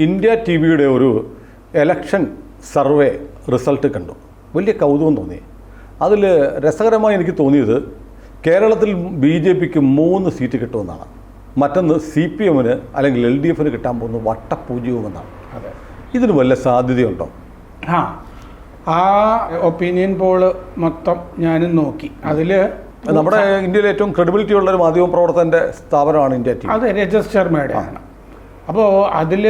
India T വിയുടെ ഒരു election survey result കണ്ടു. വലിയ കൗതുകം തോന്നി. അതിൽ രസകരമായി എനിക്ക് തോന്നിയത് കേരളത്തിൽ ബി ജെ പിക്ക് മൂന്ന് സീറ്റ് കിട്ടുമെന്നാണ്. മറ്റൊന്ന് സി പി എമ്മിന് അല്ലെങ്കിൽ എൽ ഡി എഫിന് കിട്ടാൻ പോകുന്ന വട്ടപൂജ്യവുമെന്നാണ്. അതെ. ഇതിന് വല്ല സാധ്യതയുണ്ടോ? ആ ആ ഒപ്പീനിയൻ പോൾ മൊത്തം ഞാനും നോക്കി. അതിൽ നമ്മുടെ ഇന്ത്യയിലെ ഏറ്റവും ക്രെഡിബിലിറ്റി ഉള്ള ഒരു മാധ്യമ പ്രവർത്തകന്റെ സ്ഥാപനമാണ് ഇന്ത്യ അത് രജിസ്റ്റർ മേഡയാണ് അപ്പോൾ അതിൽ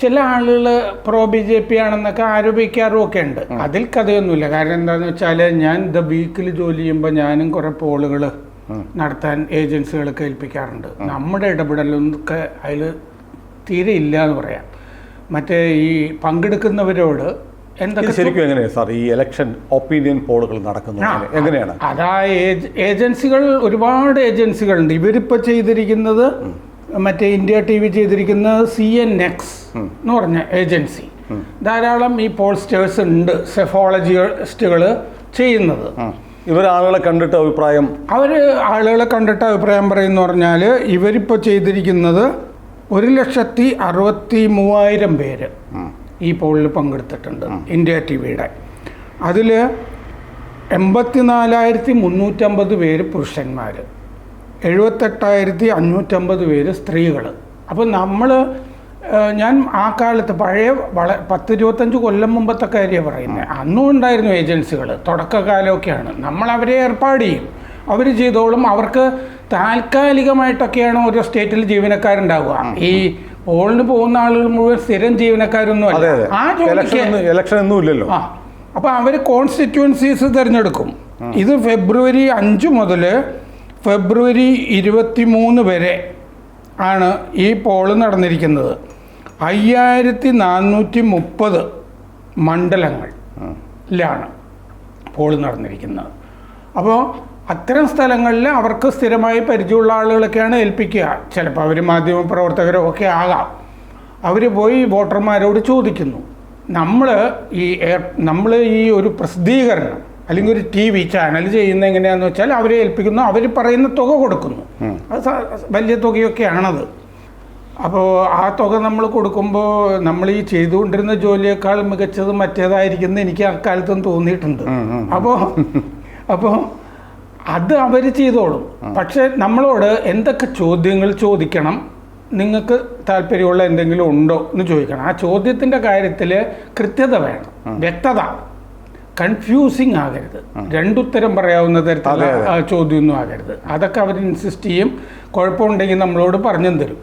ചില ആളുകൾ പ്രോ ബി ജെ പി ആണെന്നൊക്കെ ആരോപിക്കാറും ഒക്കെ ഉണ്ട്. അതിൽ കഥയൊന്നുമില്ല. കാരണം എന്താണെന്ന് വെച്ചാൽ ഞാൻ ദ വീക്കിൽ ജോലി ചെയ്യുമ്പോൾ ഞാനും കുറേ പോളുകൾ നടത്താൻ ഏജൻസികൾക്ക് ഏൽപ്പിക്കാറുണ്ട്. നമ്മുടെ ഇടപെടലൊക്കെ അതിൽ തീരെ ഇല്ല എന്ന് പറയാം. മറ്റേ ഈ പങ്കെടുക്കുന്നവരോട് എന്തൊക്കെ ശരിക്കും എങ്ങനെയാണ് സാർ? ഈ ഇലക്ഷൻ ഒപ്പീനിയൻ പോളുകൾ നടക്കുന്നത് എങ്ങനെയാണ്? അതാ ഏജൻസികൾ ഒരുപാട് ഏജൻസികളുണ്ട്. ഇവരിപ്പോൾ ചെയ്തിരിക്കുന്നത് മറ്റേ ഇന്ത്യ ടി വി ചെയ്തിരിക്കുന്നത് സി എൻ എക്സ് എന്ന് പറഞ്ഞ ഏജൻസി. ധാരാളം ഈ പോൾസ്റ്റേഴ്സ് ഉണ്ട് സെഫോളജിസ്റ്റുകൾ ചെയ്യുന്നത്. ഇവർ ആളുകളെ കണ്ടിട്ട് അഭിപ്രായം? അവർ ആളുകളെ കണ്ടിട്ട് അഭിപ്രായം പറയുന്ന പറഞ്ഞാൽ ഇവരിപ്പോൾ ചെയ്തിരിക്കുന്നത് ഒരു ലക്ഷത്തി അറുപത്തി മൂവായിരം പേര് ഈ പോളിൽ പങ്കെടുത്തിട്ടുണ്ട് ഇന്ത്യ ടി വിയുടെ. അതിൽ എൺപത്തിനാലായിരത്തി മുന്നൂറ്റമ്പത് പേര് പുരുഷന്മാർ എഴുപത്തെട്ടായിരത്തി അഞ്ഞൂറ്റമ്പത് പേര് സ്ത്രീകൾ അപ്പോൾ നമ്മൾ ഞാൻ ആ കാലത്ത് പഴയ വള പത്ത് ഇരുപത്തഞ്ച് കൊല്ലം മുമ്പത്തെ കാര്യമാണ് പറയുന്നത് അന്നും ഉണ്ടായിരുന്നു ഏജൻസികൾ തുടക്കകാലമൊക്കെയാണ്. നമ്മൾ അവരെ ഏർപ്പാട് ചെയ്യും. അവർ ചെയ്തോളും. അവർക്ക് താൽക്കാലികമായിട്ടൊക്കെയാണ് ഓരോ സ്റ്റേറ്റിൽ ജീവനക്കാരുണ്ടാവുക. ഈ പോളിന് പോകുന്ന ആളുകൾ മുഴുവൻ സ്ഥിരം ജീവനക്കാരൊന്നും അല്ല ആ ജോലിക്ക് ഇലക്ഷൻ ഒന്നും ഇല്ലല്ലോ. ആ അപ്പോൾ അവർ കോൺസ്റ്റിറ്റ്യുവൻസീസ് തിരഞ്ഞെടുക്കും. ഇത് ഫെബ്രുവരി അഞ്ച് മുതൽ ഫെബ്രുവരി ഇരുപത്തി മൂന്ന് വരെ ആണ് ഈ പോൾ നടന്നിരിക്കുന്നത്. അയ്യായിരത്തി നാനൂറ്റി മുപ്പത് മണ്ഡലങ്ങളിലാണ് പോൾ നടന്നിരിക്കുന്നത്. അപ്പോൾ അത്തരം സ്ഥലങ്ങളിൽ അവർക്ക് സ്ഥിരമായി പരിചയമുള്ള ആളുകളൊക്കെയാണ് ഏൽപ്പിക്കുക. ചിലപ്പോൾ അവർ മാധ്യമപ്രവർത്തകരോ ഒക്കെ ആകാം. അവർ പോയി വോട്ടർമാരോട് ചോദിക്കുന്നു. നമ്മൾ ഈ നമ്മൾ ഈ ഒരു പ്രസിദ്ധീകരണം അല്ലെങ്കിൽ ഒരു ടി വി ചാനൽ ചെയ്യുന്ന എങ്ങനെയാണെന്ന് വെച്ചാൽ അവരെ ഏൽപ്പിക്കുന്നു അവർ പറയുന്ന തുക കൊടുക്കുന്നു. അത് വലിയ തുകയൊക്കെയാണത്. അപ്പോൾ ആ തുക നമ്മൾ കൊടുക്കുമ്പോൾ നമ്മൾ ഈ ചെയ്തുകൊണ്ടിരുന്ന ജോലിയേക്കാൾ മികച്ചത് മറ്റേതായിരിക്കും എനിക്ക് അക്കാലത്തും തോന്നിയിട്ടുണ്ട്. അപ്പോൾ അപ്പോൾ അത് അവർ ചെയ്തോളും. പക്ഷെ നമ്മളോട് എന്തൊക്കെ ചോദ്യങ്ങൾ ചോദിക്കണം? നിങ്ങൾക്ക് താല്പര്യമുള്ള എന്തെങ്കിലും ഉണ്ടോ എന്ന് ചോദിക്കണം. ആ ചോദ്യത്തിന്റെ കാര്യത്തിൽ കൃത്യത വേണം. വ്യക്തത. കൺഫ്യൂസിങ് ആകരുത്. രണ്ടുത്തരം പറയാവുന്ന തരത്തിലുള്ള. ചോദ്യമൊന്നും ആകരുത്. അതൊക്കെ അവർ ഇൻസിസ്റ്റ് ചെയ്യും. കുഴപ്പമുണ്ടെങ്കിൽ നമ്മളോട് പറഞ്ഞും തരും.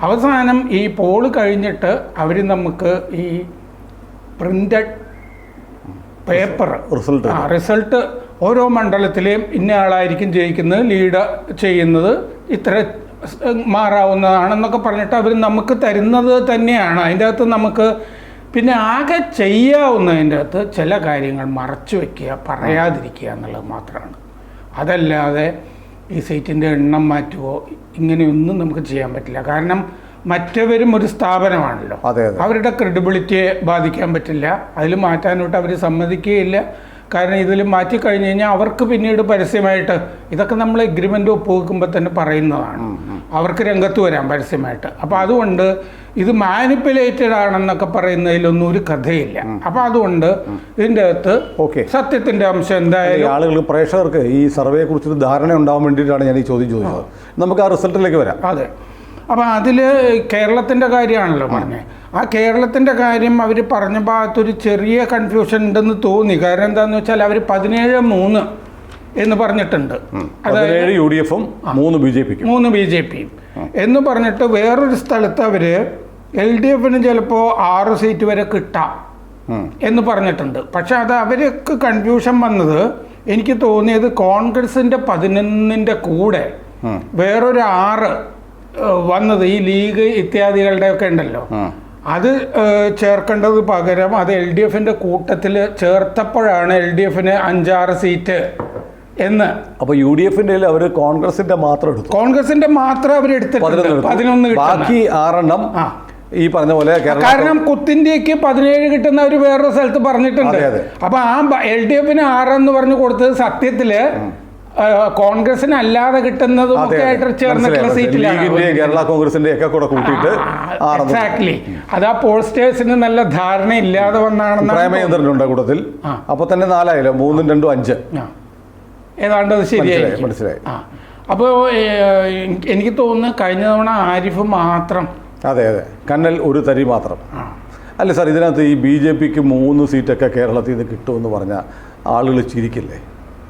അവസാനം ഈ പോൾ കഴിഞ്ഞിട്ട് അവർ നമുക്ക് ഈ പ്രിന്റഡ് പേപ്പർ റിസൾട്ട് ആ റിസൾട്ട് ഓരോ മണ്ഡലത്തിലെയും ഇന്ന ആളായിരിക്കും ജയിക്കുന്നത് ലീഡ് ചെയ്യുന്നത് ഇത്ര മാറാവുന്നതാണെന്നൊക്കെ പറഞ്ഞിട്ട് അവർ നമുക്ക് തരുന്നത് തന്നെയാണ്. അതിന്റെ അകത്ത് നമുക്ക് പിന്നെ ആകെ ചെയ്യാവുന്നതിന്റെ അകത്ത് ചില കാര്യങ്ങൾ മറച്ചു വയ്ക്കുക പറയാതിരിക്കുക എന്നുള്ളത് മാത്രമാണ്. അതല്ലാതെ ഈ സീറ്റിന്റെ എണ്ണം മാറ്റുകയോ ഇങ്ങനെയൊന്നും നമുക്ക് ചെയ്യാൻ പറ്റില്ല. കാരണം മറ്റവരും ഒരു സ്ഥാപനമാണല്ലോ. അവരുടെ ക്രെഡിബിലിറ്റിയെ ബാധിക്കാൻ പറ്റില്ല. അതിൽ മാറ്റാനോട്ട് അവർ സമ്മതിക്കുകയില്ല. കാരണം ഇതിൽ മാറ്റി കഴിഞ്ഞ് കഴിഞ്ഞാൽ അവർക്ക് പിന്നീട് പരസ്യമായിട്ട് ഇതൊക്കെ നമ്മൾ എഗ്രിമെന്റ് ഒപ്പുവെക്കുമ്പോൾ തന്നെ പറയുന്നതാണ്. അവർക്ക് രംഗത്ത് വരാം പരസ്യമായിട്ട്. അപ്പോൾ അതുകൊണ്ട് ഇത് മാനിപ്പുലേറ്റഡ് ആണെന്നൊക്കെ പറയുന്നതിലൊന്നും ഒരു കഥയില്ല. അപ്പം അതുകൊണ്ട് ഇതിന്റെ അകത്ത് ഓക്കെ. സത്യത്തിന്റെ അംശം എന്തായാലും ആളുകൾക്ക് പ്രേക്ഷകർക്ക് ഈ സർവേയെ കുറിച്ചൊരു ധാരണ ഉണ്ടാവാൻ വേണ്ടിയിട്ടാണ് ഞാൻ ഈ ചോദ്യം ചോദിച്ചത്. നമുക്ക് ആ റിസൾട്ടിലേക്ക് വരാം. അതെ. അപ്പം അതിൽ കേരളത്തിന്റെ കാര്യമാണല്ലോ പറഞ്ഞത് ആ കേരളത്തിന്റെ കാര്യം അവർ പറഞ്ഞ ഭാഗത്തൊരു ചെറിയ കൺഫ്യൂഷൻ ഉണ്ടെന്ന് തോന്നി. കാരണം എന്താണെന്ന് വെച്ചാൽ അവർ പതിനേഴ് മൂന്ന് എന്ന് പറഞ്ഞിട്ടുണ്ട്. അതായത് യു ഡി എഫും മൂന്ന് ബി ജെ പിക്കും. മൂന്ന് ബി ജെ പിയും. എന്ന് പറഞ്ഞിട്ട് വേറൊരു സ്ഥലത്ത് അവർ എൽ ഡി എഫിന് ചിലപ്പോൾ ആറ് സീറ്റ് വരെ കിട്ടാം എന്ന് പറഞ്ഞിട്ടുണ്ട്. പക്ഷെ അത് അവർക്ക് കൺഫ്യൂഷൻ വന്നത് എനിക്ക് തോന്നിയത് കോൺഗ്രസിന്റെ പതിനൊന്നിന്റെ കൂടെ വേറൊരു ആറ് വന്നത് ഈ ലീഗ് ഇത്യാദികളുടെ ഒക്കെ ഉണ്ടല്ലോ അത് ചേർക്കേണ്ടത് പകരം അത് എൽ ഡി എഫിന്റെ കൂട്ടത്തിൽ ചേർത്തപ്പോഴാണ് എൽ ഡി എഫിന് അഞ്ചാറ് സീറ്റ് എന്ന്. അപ്പോൾ യു ഡി എഫിന്റെ അവർ കോൺഗ്രസിന്റെ മാത്രം എടുത്തു. കോൺഗ്രസിന്റെ മാത്രം അവർ എടുത്തിട്ടുണ്ട്. പതിനൊന്ന് ബാക്കി ആറെണ്ണം ആ. ഈ പറഞ്ഞ പോലെ കാരണം കുത്തിന്റേക്ക് പതിനേഴ് കിട്ടുന്ന അവർ വേറൊരു സ്ഥലത്ത് പറഞ്ഞിട്ടുണ്ട്. അതെ, അതെ. അപ്പൊ ആ എൽ ഡി എഫിന് ആറെന്ന് പറഞ്ഞു കൊടുത്തത് സത്യത്തിൽ ആ, കോൺഗ്രസിന് അല്ലാതെ കിട്ടുന്നതും അതെ, ഒക്കെ അതെ. ആയിട്ട് ചേർന്നിട്ടുള്ള സീറ്റിലാണ്. കേരള കോൺഗ്രസിന്റെ ഒക്കെ കൂടെ കൂട്ടിയിട്ട് എക്സാക്ട്ലി അത് ആ പോൾസ്റ്റേഴ്സിന് നല്ല ധാരണ ഇല്ലാതെ വന്നാണെന്ന് പ്രേമചന്ദ്രനുണ്ട് കൂട്ടത്തിൽ. അപ്പൊ തന്നെ നാലായാലും മൂന്നും രണ്ടും അഞ്ച്. ഏതാണ്ട് അത് ശരിയായിരിക്കും മനസ്സിലായി. അപ്പോൾ എനിക്ക് തോന്നുന്നു കഴിഞ്ഞ തവണ ആരിഫ് മാത്രം. അതെ അതെ. കണ്ണൽ ഒരു തരി മാത്രം. അല്ല സാർ ഇതിനകത്ത് ഈ ബി ജെ പിക്ക് മൂന്ന് സീറ്റൊക്കെ കേരളത്തിൽ നിന്ന് കിട്ടുമെന്ന് പറഞ്ഞാൽ ആളുകൾ ചിരിക്കില്ലേ?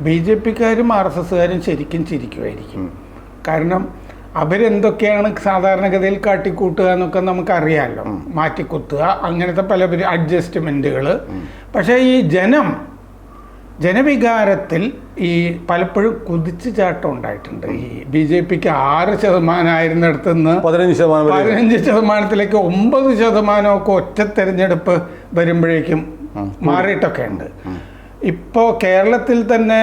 ബി ജെ പിക്കാരും ആർ എസ് എസ്സുകാരും ശരിക്കും ചിരിക്കുമായിരിക്കും കാരണം അവരെന്തൊക്കെയാണ് സാധാരണഗതിയിൽ കാട്ടിക്കൂട്ടുക എന്നൊക്കെ നമുക്കറിയാമല്ലോ മാറ്റിക്കുത്തുക അങ്ങനത്തെ പല അഡ്ജസ്റ്റ്മെന്റുകൾ പക്ഷേ ഈ ജനം ജനവികാരത്തിൽ ഈ പലപ്പോഴും കുതിച്ചു ചാട്ടം ഉണ്ടായിട്ടുണ്ട്. ഈ ബി ജെ പിക്ക് ആറ് ശതമാനമായിരുന്നിടത്ത് നിന്ന് പതിനഞ്ച് ശതമാനം പതിനഞ്ച് ശതമാനത്തിലേക്ക് ഒമ്പത് ശതമാനമൊക്കെ ഒറ്റ തെരഞ്ഞെടുപ്പ് വരുമ്പോഴേക്കും മാറിയിട്ടൊക്കെ ഉണ്ട് ഇപ്പോൾ കേരളത്തിൽ തന്നെ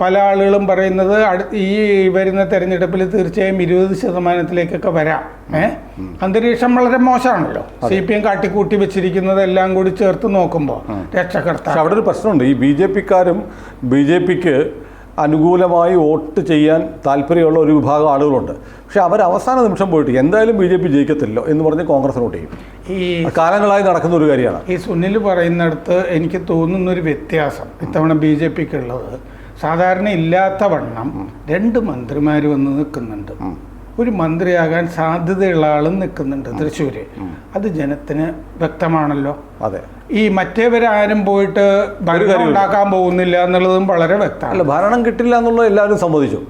പല ആളുകളും പറയുന്നത് ഈ വരുന്ന തെരഞ്ഞെടുപ്പിൽ തീർച്ചയായും ഇരുപത് ശതമാനത്തിലേക്കൊക്കെ വരാം. ഏ അന്തരീക്ഷം വളരെ മോശമാണല്ലോ. സി പി എം കാട്ടിക്കൂട്ടി വെച്ചിരിക്കുന്നത് എല്ലാം കൂടി ചേർത്ത് നോക്കുമ്പോൾ രക്ഷകർത്താവ് അവിടെ ഒരു പ്രശ്നമുണ്ട്. ഈ ബി ജെ പിക്കാരും ബി ജെ പിക്ക് അനുകൂലമായി വോട്ട് ചെയ്യാൻ താല്പര്യമുള്ള ഒരു വിഭാഗം ആളുകളുണ്ട്. പക്ഷെ അവർ അവസാന നിമിഷം പോയിട്ട് എന്തായാലും ബി ജെ പി ജയിക്കത്തില്ലോ എന്ന് പറഞ്ഞ് കോൺഗ്രസ് വോട്ട് ചെയ്യും. ഈ കാലങ്ങളായി നടക്കുന്ന ഒരു കാര്യമാണ്. ഈ സുനിൽ പറയുന്നിടത്ത് എനിക്ക് തോന്നുന്ന ഒരു വ്യത്യാസം. ഇത്തവണ ബി ജെ പിക്ക് ഉള്ളത്. സാധാരണ ഇല്ലാത്ത വണ്ണം രണ്ട് മന്ത്രിമാർ വന്ന് നിൽക്കുന്നുണ്ട്. ഒരു മന്ത്രിയാകാൻ സാധ്യതയുള്ള ആളും നിൽക്കുന്നുണ്ട് തൃശ്ശൂര്. അത് ജനത്തിന് വ്യക്തമാണല്ലോ. അതെ. ഈ മറ്റേവരാരും പോയിട്ട് ഭരണം. ഉണ്ടാക്കാൻ പോകുന്നില്ല എന്നുള്ളതും വളരെ വ്യക്തമാണ്. അല്ല ഭരണം കിട്ടില്ല എന്നുള്ളത് എല്ലാവരും സമ്മതിച്ചു.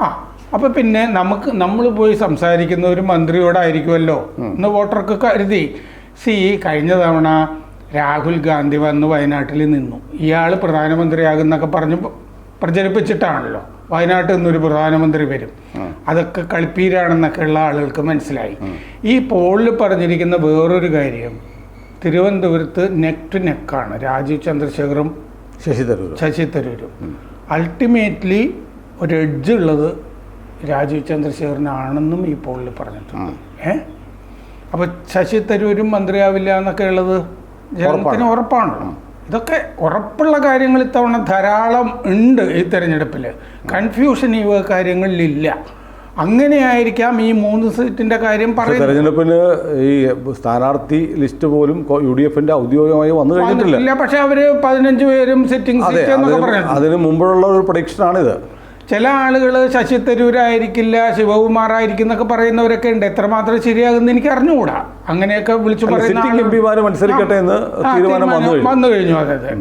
ആ അപ്പൊ പിന്നെ നമുക്ക് നമ്മൾ പോയി സംസാരിക്കുന്ന ഒരു മന്ത്രിയോടായിരിക്കുമല്ലോ എന്ന് വോട്ടർക്ക് കരുതി. സി കഴിഞ്ഞ തവണ രാഹുൽ ഗാന്ധി വന്ന് വയനാട്ടിൽ നിന്നു. ഇയാൾ പ്രധാനമന്ത്രിയാകുന്നൊക്കെ പറഞ്ഞ് പ്രചരിപ്പിച്ചിട്ടാണല്ലോ. വയനാട്ടിൽ നിന്നൊരു പ്രധാനമന്ത്രി വരും. അതൊക്കെ കളിപ്പീരാണെന്നൊക്കെ ഉള്ള ആളുകൾക്ക് മനസ്സിലായി. ഈ പോളിൽ പറഞ്ഞിരിക്കുന്ന വേറൊരു കാര്യം തിരുവനന്തപുരത്ത് നെക്ക് ടു നെക്കാണ് രാജീവ് ചന്ദ്രശേഖറും ശശി തരൂരും. ശശി തരൂരും. അൾട്ടിമേറ്റ്ലി ഒരു എഡ്ജ് ഉള്ളത് രാജീവ് ചന്ദ്രശേഖരനാണെന്നും ഈ പോളിൽ പറഞ്ഞിട്ടുണ്ട്. ഏ? അപ്പോൾ ശശി തരൂരും മന്ത്രിയാവില്ല എന്നൊക്കെ ഉള്ളത് ജനത്തിന് ഉറപ്പാണല്ലോ. ഇതൊക്കെ ഉറപ്പുള്ള കാര്യങ്ങൾ ഇത്തവണ ധാരാളം ഉണ്ട് ഈ തെരഞ്ഞെടുപ്പിൽ കൺഫ്യൂഷൻ ഈ കാര്യങ്ങളിലില്ല. അങ്ങനെയായിരിക്കാം ഈ മൂന്ന് സീറ്റിന്റെ കാര്യം പറയുന്നത്. തെരഞ്ഞെടുപ്പിന് ഈ സ്ഥാനാർത്ഥി ലിസ്റ്റ് പോലും യു ഡി എഫിന്റെ ഔദ്യോഗികമായി വന്നു കഴിഞ്ഞിട്ടില്ല. പക്ഷെ അവർ പതിനഞ്ച് പേരും സിറ്റിംഗ് അതിന് മുമ്പുള്ള ഒരു പ്രഡിക്ഷനാണിത് ചില ആളുകൾ ശശി തരൂരായിരിക്കില്ല ശിവകുമാറായിരിക്കും എന്നൊക്കെ പറയുന്നവരൊക്കെ ഉണ്ട്. എത്രമാത്രം ശരിയാകുന്ന എനിക്ക് അറിഞ്ഞുകൂടാ. അങ്ങനെയൊക്കെ വിളിച്ചു പറയുന്ന മത്സരിക്കട്ടെ എന്ന് തീരുമാനം വന്നു കഴിഞ്ഞു. വന്നു കഴിഞ്ഞു അതെ അതെ.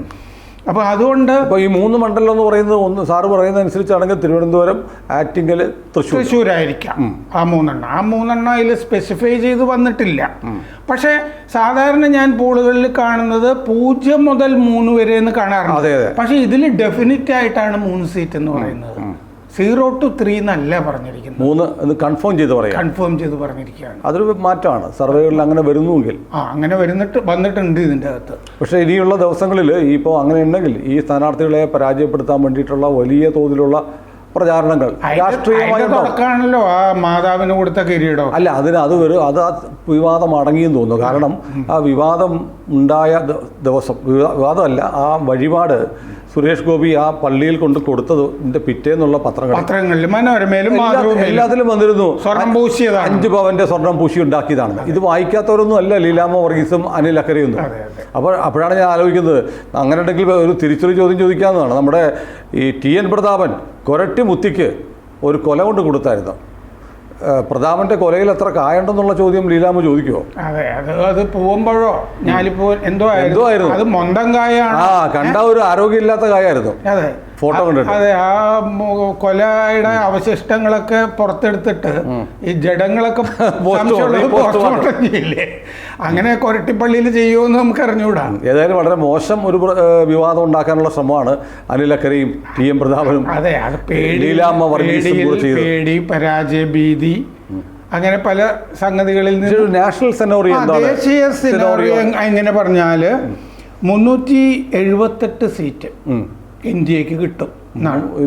അപ്പൊ അതുകൊണ്ട് ഈ മൂന്ന് മണ്ഡലം എന്ന് പറയുന്നത് ഒന്ന് സാറ് പറയുന്ന അനുസരിച്ചാണെങ്കിൽ തിരുവനന്തപുരം ആറ്റിങ്ങൽ തൃശ്ശൂർ. തൃശ്ശൂരായിരിക്കാം. ആ മൂന്നെണ്ണം. ആ മൂന്നെണ്ണം അതിൽ സ്പെസിഫൈ ചെയ്ത് വന്നിട്ടില്ല. പക്ഷേ സാധാരണ ഞാൻ പോളുകളിൽ കാണുന്നത് പൂജ്യം മുതൽ മൂന്ന് വരെ എന്ന് കാണാറുണ്ട്. അതെ. പക്ഷെ ഇതിൽ ഡെഫിനറ്റ് ആയിട്ടാണ് മൂന്ന് സീറ്റ് എന്ന് പറയുന്നത്. സീറോ ടു ത്രീ എന്നല്ല പറഞ്ഞിരിക്കുന്നത്. മൂന്ന് എന്ന് കൺഫേം ചെയ്ത് പറയാം. കൺഫേം ചെയ്ത് പറഞ്ഞിരിക്കുകയാണ്. അതൊരു മാറ്റമാണ്. സർവേകളിൽ അങ്ങനെ വരുന്നുവെങ്കിൽ. ആ അങ്ങനെ വരുന്നിട്ട് വന്നിട്ടുണ്ട് ഇതിന്റെ അകത്ത്. പക്ഷേ ഇനിയുള്ള ദിവസങ്ങളിൽ ഇപ്പോൾ അങ്ങനെ ഉണ്ടെങ്കിൽ ഈ സ്ഥാനാർത്ഥികളെ പരാജയപ്പെടുത്താൻ വേണ്ടിയിട്ടുള്ള വലിയ തോതിലുള്ള പ്രചാരണങ്ങൾ അതിന്റെ രാഷ്ട്രീയമായുണ്ടോ? ആ മാതാവിന് കൊടുത്ത കിരീടം. അല്ല അതിന് അത് വരും അത് ആ വിവാദം അടങ്ങിയെന്ന് തോന്നുന്നു. കാരണം ആ വിവാദം ഉണ്ടായ ദിവസം വിവാദമല്ല ആ വഴിപാട് സുരേഷ് ഗോപി ആ പള്ളിയിൽ കൊണ്ട് കൊടുത്തതിന്റെ പിറ്റേന്നുള്ള പത്രങ്ങൾ. പത്രങ്ങളിൽ മനോരമയിലും എല്ലാത്തിലും വന്നിരുന്നു. സ്വർണം പൂശിയതാണ്. അഞ്ച് പവന്റെ സ്വർണം പൂശി ഉണ്ടാക്കിയതാണ്. ഇത് വായിക്കാത്തവരൊന്നും അല്ല ലീലാമ വർഗീസും അനിൽ അക്കരയൊന്നും. അതെ. അപ്പോൾ അപ്പോഴാണ് ഞാൻ ആലോചിക്കുന്നത് അങ്ങനെ ഉണ്ടെങ്കിൽ ഒരു തിരിച്ചൊരു ചോദ്യം ചോദിക്കാവുന്നതാണ്. നമ്മുടെ ഈ ടി എൻ പ്രതാപൻ കൊരട്ടി മുത്തിക്ക് ഒരു കൊല കൊണ്ട് കൊടുത്തായിരുന്നു. പ്രതാപന്റെ കൊലയിൽ എത്ര കായുണ്ടെന്നുള്ള ചോദ്യം ലീലാമ്മ ചോദിക്കോ അതെ അത് അത് പോകുമ്പോഴോ? ഞാലിപ്പൂ എന്തോ എന്തോ ആയിരുന്നു. അത് മൊന്തം കായാണ്. ആ കണ്ട ഒരു ആരോഗ്യമില്ലാത്ത കായായിരുന്നു. അതെ. ഫോട്ടോ. അതെ ആ കൊലയുടെ അവശിഷ്ടങ്ങളൊക്കെ പുറത്തെടുത്തിട്ട് ഈ ജഡങ്ങളൊക്കെ ചെയ്യില്ലേ അങ്ങനെ കൊരട്ടിപ്പള്ളിയിൽ ചെയ്യുമെന്ന് നമുക്ക് അറിഞ്ഞുകൂടാ ഏതായാലും വളരെ മോശം ഒരു വിവാദം ഉണ്ടാക്കാനുള്ള ശ്രമമാണ് അനിൽ അക്കരയും ടി എം പ്രതാപനും. അതെ അത് പേടി പേടി പരാജയ ഭീതി അങ്ങനെ പല സംഗതികളിൽ നിന്ന് നാഷണൽ സെനോറി ആ, എന്താണ്? ദേശീയ സിനാറിയോ. എങ്ങനെ പറഞ്ഞാൽ മുന്നൂറ്റി എഴുപത്തെട്ട് സീറ്റ്. ഇന്ത്യയ്ക്ക് കിട്ടും.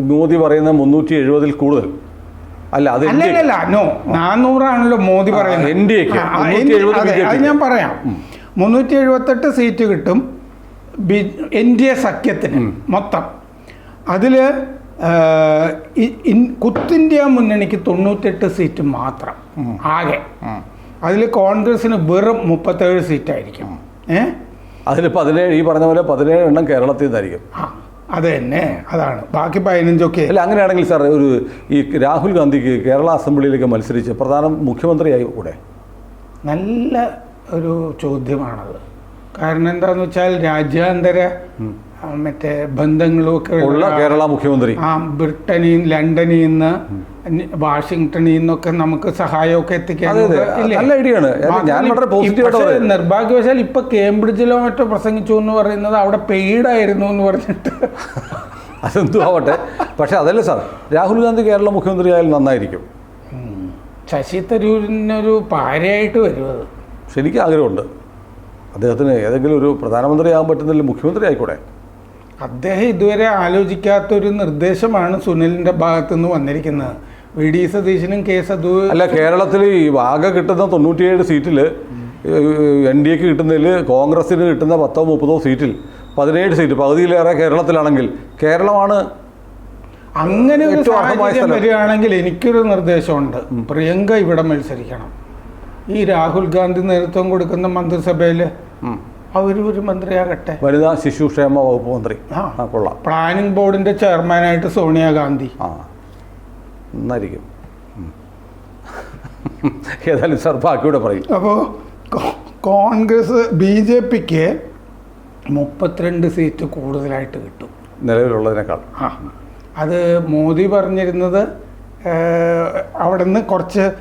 മോദി പറയുന്ന മുന്നൂറ്റി എഴുപതിൽ കൂടുതൽ. അല്ല അത്. അല്ലല്ല നോ നാനൂറാണല്ലോ മോദി പറയുന്നത്. 370 അതെ, ഞാൻ പറയാം. മുന്നൂറ്റി എഴുപത്തെട്ട് സീറ്റ് കിട്ടും ബി എൻ ഡി എ സഖ്യത്തിന് മൊത്തം അതിൽ കുത്തിന്ത്യ മുന്നണിക്ക് തൊണ്ണൂറ്റെട്ട് സീറ്റ് മാത്രം ആകെ. അതിൽ കോൺഗ്രസിന് വെറും മുപ്പത്തേഴ് സീറ്റായിരിക്കും. ഏഹ് അതിൽ പതിനേഴ് ഈ പറഞ്ഞ പോലെ പതിനേഴ് എണ്ണം കേരളത്തിൽ നിന്നായിരിക്കും. ആ. അത് തന്നെ അതാണ്. ബാക്കി പതിനഞ്ചൊക്കെ അല്ല അങ്ങനെയാണെങ്കിൽ സാർ ഒരു ഈ രാഹുൽ ഗാന്ധിക്ക് കേരള അസംബ്ലിയിലേക്ക് മത്സരിച്ച് പ്രധാന മുഖ്യമന്ത്രിയായി കൂടെ? നല്ല ഒരു ചോദ്യമാണത്. കാരണം എന്താണെന്ന് വെച്ചാൽ രാജ്യാന്തര മറ്റേ ബന്ധങ്ങളും ഒക്കെ ഉള്ള കേരള മുഖ്യമന്ത്രി. ആ ബ്രിട്ടനിൽ ലണ്ടനിൽ നിന്ന് വാഷിങ്ടണിൽ നിന്നൊക്കെ നമുക്ക് സഹായമൊക്കെ എത്തിക്കാൻ നല്ല ഞാൻ- വളരെ പോസിറ്റീവായിട്ട് നിർഭാഗ്യവശാൽ ഇപ്പൊ കേംബ്രിഡ്ജിലോ മറ്റോ പ്രസംഗിച്ചു എന്ന് പറയുന്നത് അവിടെ പെയ്ഡായിരുന്നു എന്ന് പറഞ്ഞിട്ട്. അതെന്തു ആവട്ടെ. പക്ഷെ അതല്ല സാർ രാഹുൽ ഗാന്ധി കേരള മുഖ്യമന്ത്രി ആയാൽ നന്നായിരിക്കും. ശശി തരൂരിനൊരു പാരയായിട്ട് വരും അത്. ശരിക്കും ആഗ്രഹമുണ്ട്. അദ്ദേഹത്തിന് ഏതെങ്കിലും ഒരു പ്രധാനമന്ത്രി ആകാൻ പറ്റുന്നില്ല മുഖ്യമന്ത്രി ആയിക്കൂടെ? അദ്ദേഹം ഇതുവരെ ആലോചിക്കാത്തൊരു നിർദ്ദേശമാണ് സുനിലിന്റെ ഭാഗത്തുനിന്ന് വന്നിരിക്കുന്നത്. വി ഡി സതീശനും കെ സദു അല്ല കേരളത്തിൽ ഈ ആകെ കിട്ടുന്ന തൊണ്ണൂറ്റിയേഴ് സീറ്റിൽ എൻ ഡി എക്ക് കിട്ടുന്നതിൽ കോൺഗ്രസിന് കിട്ടുന്ന പത്തോ മുപ്പതോ സീറ്റിൽ പതിനേഴ് സീറ്റ്. പകുതിയിലേറെ കേരളത്തിലാണെങ്കിൽ കേരളമാണ് അങ്ങനെ ഒരു സാഹചര്യം വരികയാണെങ്കിൽ എനിക്കൊരു നിർദ്ദേശമുണ്ട്. പ്രിയങ്ക ഇവിടെ മത്സരിക്കണം. ഈ രാഹുൽ ഗാന്ധി നേതൃത്വം കൊടുക്കുന്ന മന്ത്രിസഭയിൽ അവർ ഒരു മന്ത്രിയാകട്ടെ. വനിതാ ശിശുക്ഷേമ വകുപ്പ് മന്ത്രി. ആ. കൊള്ളാം. പ്ലാനിംഗ് ബോർഡിന്റെ ചെയർമാനായിട്ട് സോണിയാഗാന്ധി ആ നന്നായിരിക്കും. ഏതായാലും സാർ ബാക്കിയൂടെ പറയും. അപ്പോൾ കോൺഗ്രസ് ബി ജെ പിക്ക് മുപ്പത്തിരണ്ട് സീറ്റ് കൂടുതലായിട്ട് കിട്ടും. നിലവിലുള്ളതിനേക്കാൾ. ആ അത് മോദി പറഞ്ഞിരുന്നത് അവിടെ നിന്ന് കുറച്ച്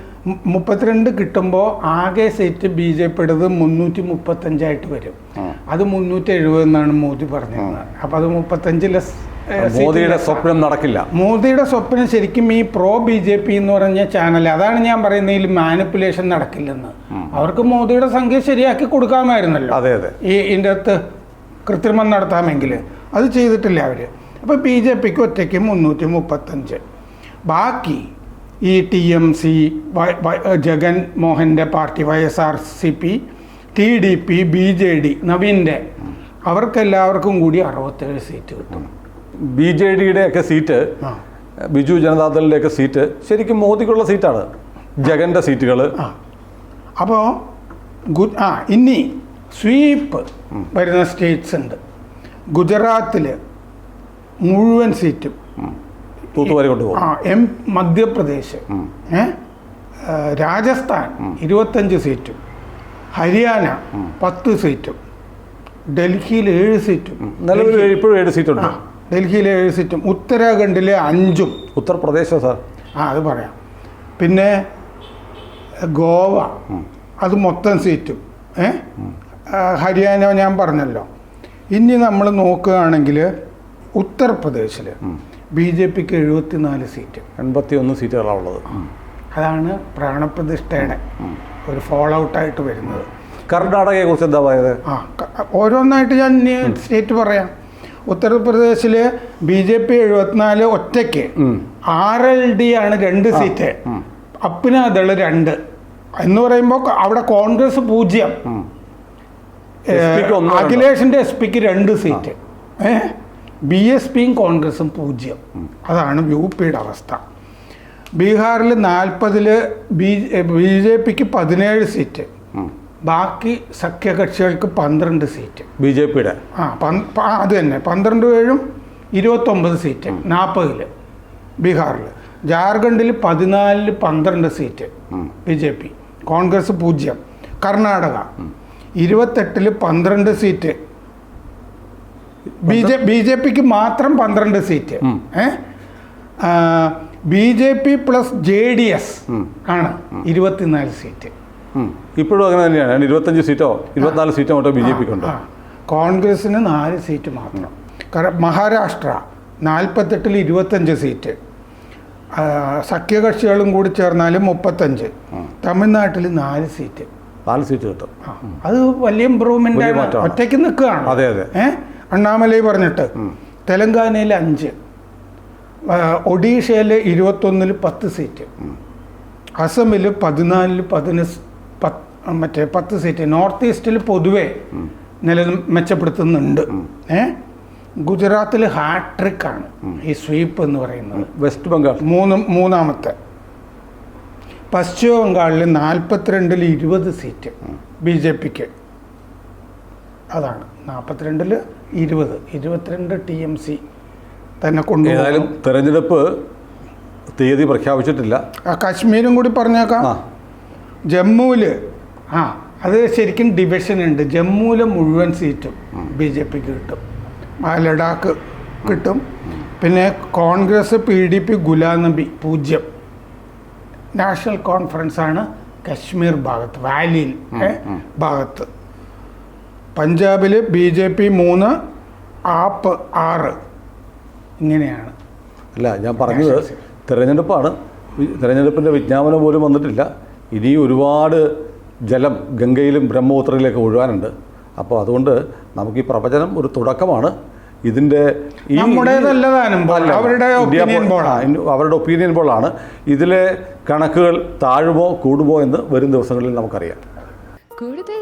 മുപ്പത്തിരണ്ട് കിട്ടുമ്പോൾ ആകെ സീറ്റ് ബി ജെ പിയുടേത് മുന്നൂറ്റി മുപ്പത്തഞ്ചായിട്ട് വരും. അത് മുന്നൂറ്റി എഴുപത് എന്നാണ് മോദി പറഞ്ഞത് അപ്പം അത് മുപ്പത്തഞ്ച് ലെസ് മോദിയുടെ സ്വപ്നം നടക്കില്ല. മോദിയുടെ സ്വപ്നം ശരിക്കും ഈ പ്രോ ബി ജെ പി എന്ന് പറഞ്ഞ ചാനൽ അതാണ് ഞാൻ പറയുന്നത് ഇതിൽ മാനിപ്പുലേഷൻ നടക്കില്ലെന്ന്. അവർക്ക് മോദിയുടെ സംഖ്യ ശരിയാക്കി കൊടുക്കാമായിരുന്നല്ലോ. അതെ അതെ. ഈ ഇതിന്റെ അകത്ത് കൃത്രിമം നടത്താമെങ്കിൽ അത് ചെയ്തിട്ടില്ല അവർ അപ്പോൾ ബി ജെ പിക്ക് ഒറ്റയ്ക്ക് മുന്നൂറ്റി മുപ്പത്തഞ്ച് ബാക്കി ഈ T M C Jagan മോഹന്റെ party Y S R C P T D P B J D നവീന്റെ അവർക്കെല്ലാവർക്കും കൂടി അറുപത്തേഴ് സീറ്റ് കിട്ടും. ബി ജെ ഡിയുടെ ഒക്കെ സീറ്റ് ബിജു ജനതാദളിന്റെ ഒക്കെ സീറ്റ് ശരിക്കും മോദിക്കുള്ള സീറ്റാണ്. ജഗന്റെ സീറ്റുകൾ അപ്പോൾ ആ ഇനി സ്വീപ്പ് വരുന്ന സ്റ്റേറ്റ്സ് ഉണ്ട്. ഗുജറാത്തിൽ മുഴുവൻ സീറ്റും. തൂത്തുവാരി കൊണ്ടുപോകും ആ എം മധ്യപ്രദേശ്. ഏ രാജസ്ഥാൻ ഇരുപത്തഞ്ച് സീറ്റും. ഹരിയാന പത്ത് സീറ്റും. ഡൽഹിയിൽ ഏഴ് സീറ്റും. നിലവിൽ ഇപ്പോഴും ഏഴ് സീറ്റുണ്ട്. ഡൽഹിയിലെ ഡൽഹിയിൽ ഏഴ് സീറ്റും. ഉത്തരാഖണ്ഡിലെ അഞ്ചും. ഉത്തർപ്രദേശ് സാർ? ആ അത് പറയാം. പിന്നെ ഗോവ അത് മൊത്തം സീറ്റും. ഏ ഹരിയാന ഞാൻ പറഞ്ഞല്ലോ. ഇനി നമ്മൾ നോക്കുകയാണെങ്കിൽ ഉത്തർപ്രദേശിൽ ബി ജെ പിക്ക് എഴുപത്തിനാല് സീറ്റ്. എൺപത്തി ഒന്ന് സീറ്റുകളാണ് ഉള്ളത് അതാണ് പ്രാണപ്രതിഷ്ഠയുടെ ഒരു ഫോൾ ഔട്ടായിട്ട് വരുന്നത്. കർണാടകയെ കുറിച്ച് എന്താ പറയുന്നത് ആ ഓരോന്നായിട്ട് ഞാൻ സ്റ്റേറ്റ് പറയാം. ഉത്തർപ്രദേശിൽ ബി ജെ പി എഴുപത്തിനാല് ഒറ്റയ്ക്ക് ആർ എൽ ഡി ആണ് രണ്ട് സീറ്റ്. അപ്പിനാദൾ രണ്ട്. എന്ന് പറയുമ്പോൾ അവിടെ കോൺഗ്രസ് പൂജ്യം. അഖിലേഷിന്റെ എസ് പിക്ക് രണ്ട്. സീറ്റ്. ഏ? ബി എസ് പിയും കോൺഗ്രസും പൂജ്യം. അതാണ് യു പിയുടെ അവസ്ഥ. ബീഹാറിൽ നാൽപ്പതിൽ ബി ബി ജെ പിക്ക് പതിനേഴ് സീറ്റ്. ബാക്കി സഖ്യകക്ഷികൾക്ക് പന്ത്രണ്ട് സീറ്റ്. ബി ജെ പിയുടെ? ആ അത് തന്നെ. പന്ത്രണ്ട് ഏഴും ഇരുപത്തൊമ്പത് സീറ്റ് നാൽപ്പതിൽ ബീഹാറിൽ ജാർഖണ്ഡിൽ പതിനാലിൽ പന്ത്രണ്ട് seat B J P. Congress പൂജ്യം. കർണാടക ഇരുപത്തെട്ടിൽ പന്ത്രണ്ട് seat B J B J പിക്ക് മാത്രം പന്ത്രണ്ട് seat. B J P plus J D S ആണ് ഇരുപത്തിനാല് സീറ്റ്. ഇപ്പോഴും അങ്ങനെ തന്നെയാണ്. ഇരുപത്തഞ്ച് സീറ്റോ ഇരുപത്തിനാല് സീറ്റോ മറ്റോ ബി ജെ പിക്ക് ഉണ്ട്. കോൺഗ്രസിന് നാല് സീറ്റ് മാത്രം. കാരണം മഹാരാഷ്ട്ര നാൽപ്പത്തെട്ടിൽ ഇരുപത്തഞ്ച് സീറ്റ്. സഖ്യകക്ഷികളും കൂടി ചേർന്നാൽ മുപ്പത്തഞ്ച്. തമിഴ്നാട്ടിൽ നാല് സീറ്റ്. നാല് സീറ്റ് കിട്ടും. അത് വലിയ ഇമ്പ്രൂവ്മെന്റ് ഒറ്റയ്ക്ക് നിൽക്കുകയാണ്? അതെ, അതെ. ഏ? അണ്ണാമലൈ പറഞ്ഞിട്ട്. തെലങ്കാനയിൽ അഞ്ച്. ഒഡീഷയിൽ ഇരുപത്തൊന്നിൽ പത്ത് സീറ്റ്. അസമിൽ പതിനാലിൽ പതിന മറ്റേ പത്ത് സീറ്റ്. നോർത്ത് ഈസ്റ്റിൽ പൊതുവെ നില മെച്ചപ്പെടുത്തുന്നുണ്ട്. ഏ? ഗുജറാത്തിൽ ഹാട്രിക്കാണ് ഈ സ്വീപ്പ് എന്ന് പറയുന്നത്. വെസ്റ്റ് ബംഗാൾ. മൂന്ന് മൂന്നാമത്തെ. പശ്ചിമ ബംഗാളിൽ നാൽപ്പത്തിരണ്ടിൽ ഇരുപത് സീറ്റ് ബി ജെ പിക്ക്. അതാണ്. നാൽപ്പത്തിരണ്ടിൽ ഇരുപത് ഇരുപത്തിരണ്ട് ടി എം സി തന്നെ ഏതായാലും കൊണ്ടുപോകും തെരഞ്ഞെടുപ്പ് തീയതി പ്രഖ്യാപിച്ചിട്ടില്ല. ആ കാശ്മീരും കൂടി പറഞ്ഞേക്കാം. ആ. ജമ്മുവിൽ ആ അത് ശരിക്കും ഡിവിഷൻ ഉണ്ട്. ജമ്മുവിലെ മുഴുവൻ സീറ്റും ബി ജെ പിക്ക് കിട്ടും. ആ ലഡാക്ക് കിട്ടും. പിന്നെ Congress P D P Ghulam Nabi പൂജ്യം. നാഷണൽ കോൺഫറൻസ് ആണ് കശ്മീർ ഭാഗത്ത് വാലിയിൽ ഏ, ഭാഗത്ത്. പഞ്ചാബിൽ ബി ജെ പി മൂന്ന് ആപ്പ് ആറ്. ഇങ്ങനെയാണ്. അല്ല ഞാൻ പറഞ്ഞത് തിരഞ്ഞെടുപ്പാണ്. തിരഞ്ഞെടുപ്പിന്റെ വിജ്ഞാപനം പോലും വന്നിട്ടില്ല. ഇനി ഒരുപാട് ജലം ഗംഗയിലും ബ്രഹ്മപുത്രയിലേക്ക് ഒഴുകാനുണ്ട് അപ്പോൾ അതുകൊണ്ട് നമുക്ക് ഈ പ്രവചനം ഒരു തുടക്കമാണ്. ഇതിന്റെ ഈ. അവരുടെ അവരുടെ ഒപ്പീനിയൻ പോളാണ്. ഇതിലെ കണക്കുകൾ താഴുമോ കൂടുമോ എന്ന് വരും ദിവസങ്ങളിൽ നമുക്കറിയാം. കൂടുതൽ